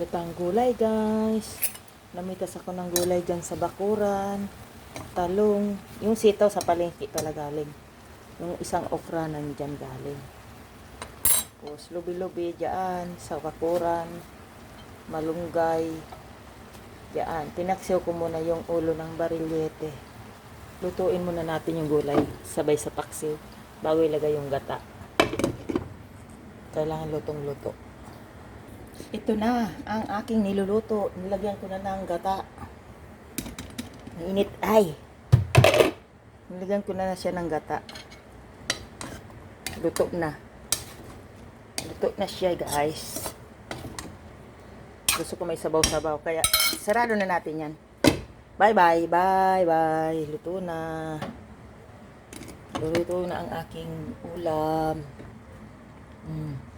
Lutang gulay guys. Namitas ako ng gulay dyan sa bakuran. Talong. Yung sitaw sa palengke pala galing. Yung isang okra nandyan galing. Tapos lubi-lubi dyan sa bakuran. Malunggay. Diyan. Tinaksiw ko muna yung ulo ng barilyete. Lutuin muna natin yung gulay. Sabay sa paksiw. Bago ilagay yung gata. Kailangan lutong-luto. Ito na ang aking niluluto. Nilagyan ko na ng gata. Mainit ay. Nilagyan ko na, na siya ng gata. Luto na. Luto na siya guys. Gusto ko may sabaw-sabaw. Kaya sarado na natin yan. Bye bye. Bye bye. Luto na. Luto na ang aking ulam. Mm.